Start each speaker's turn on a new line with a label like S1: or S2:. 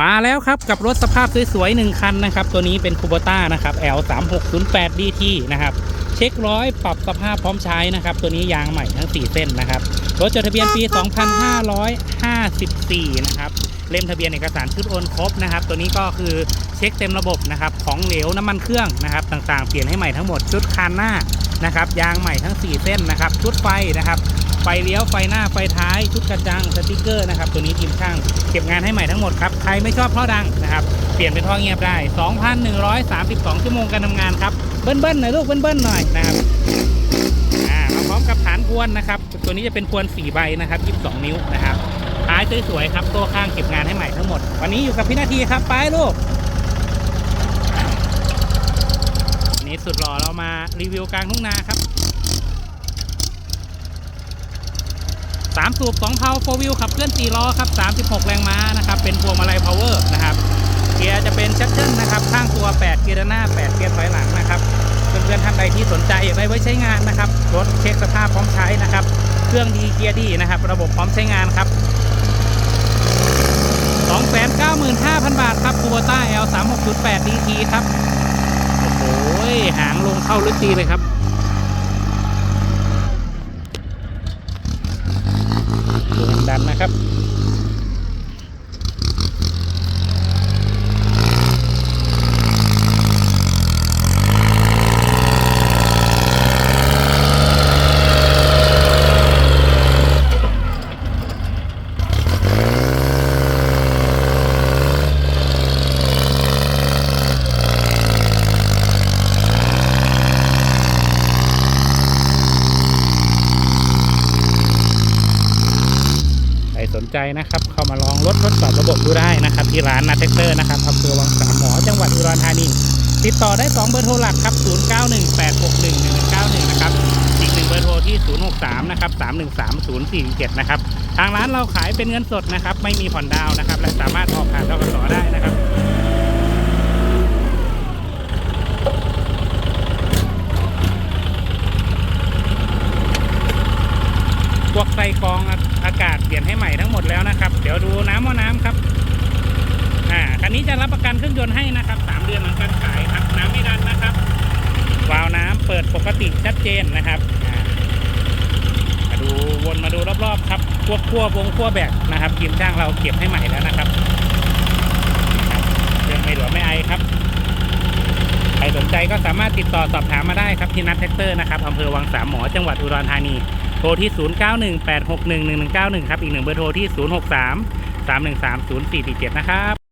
S1: มาแล้วครับกับรถสภาพสวยๆหนึ่งคันนะครับ ตัวนี้เป็นคูโบต้านะครับ L 3 6 0 8 DT นะครับ เช็คร้อยปรับสภาพพร้อมใช้นะครับ ตัวนี้ยางใหม่ทั้ง 4 เส้นนะครับ รถจดทะเบียนปี 2554 นะครับ เล่มทะเบียนเอกสารชุดโอนครบนะครับ ตัวนี้ก็คือเช็คเต็มระบบนะครับ ของเหลวน้ำมันเครื่องนะครับ ต่างๆ เปลี่ยนให้ใหม่ทั้งหมดชุดคานหน้านะครับ ยางใหม่ทั้ง 4 เส้นนะครับ ชุดไฟนะครับ ไฟเลี้ยวไฟหน้าไฟท้ายชุดกระจังสติกเกอร์นะครับตัวนี้ทีมช่างเก็บงานให้ใหม่ทั้งหมดครับใครไม่ชอบท่อดังนะครับเปลี่ยนเป็นท่อเงียบได้ 2,132 ชั่วโมงการทำงานครับเบิ้ลๆหน่อยลูกเบิ้ลๆหน่อยนะครับอ่ามาพร้อมกับฐานพวนนะครับ ตัวนี้จะเป็นพวน4ใบนะครับ22 นิ้วนะครับท้ายสวยๆครับตัวข้างเก็บงานให้ใหม่ทั้งหมด วันนี้อยู่กับพี่นาทีครับไปลูกนนี้สุดหล่อเรามารีวิวกลางทุ่งนาครับ สามสูบสองเพาโฟวิวขับเคลื่อน4ล้อครับ36 แรงม้านะครับ เป็นพวงมาลัยพาวเวอร์นะครับ เกียร์จะเป็นชักเกิลนะครับ ข้างตัว 8 เกียร์หน้า 8 เกียร์ถอยหลังนะครับ เพื่อนๆท่านใดที่สนใจอยากได้ไว้ใช้งานนะครับ รถเช็คสภาพพร้อมใช้นะครับ เครื่องดีเกียร์ดีนะครับ ระบบพร้อมใช้งานครับ295,000 บาทครับคูโบต้า L 3 6 8 DT ครับ โอ้โหหางลงเข้าลึกดีเลยครับ กันนะครับ ใจนะครับ เข้ามาลองรถทดสอบระบบดูได้นะครับ ที่ร้านนาเทคเตอร์นะครับอำเภอวังสามหมอจังหวัดอุดรธานีติดต่อได้ 2 เบอร์โทรหลักครับ 0918611191 นะครับ อีกหนึ่งเบอร์โทรที่ 063 นะครับ 313047 นะครับ ทางร้านเราขายเป็นเงินสดนะครับ ไม่มีผ่อนดาวน์นะครับ และสามารถออกผ่านทกสได้นะครับ พวกไส้กองอากาศเปลี่ยนให้ใหม่ทั้งหมดแล้วนะครับ เดี๋ยวดูน้ำว่าน้ำครับอ่าคันนี้จะรับประกันเครื่องยนต์ให้นะครับสามเดือนหลังการขายครับน้ำไม่ดันนะครับวาล์วน้ำเปิดปกติชัดเจนนะครับอ่ามาดูวนมาดูรอบๆครับพวกขั้ววงขั้วแบกนะครับทีมช่างเราเก็บให้ใหม่แล้วนะครับเรื่องไม่หลวไม่ไอครับใครสนใจก็สามารถติดต่อสอบถามมาได้ครับที่นัทแท็กเตอร์นะครับอำเภอวังสามหมอจังหวัดอุดรธานี ทรที่ 0918611191 ครับ อีกหนึ่งเบอร์โทรที่ 063 313 0447 นะครับ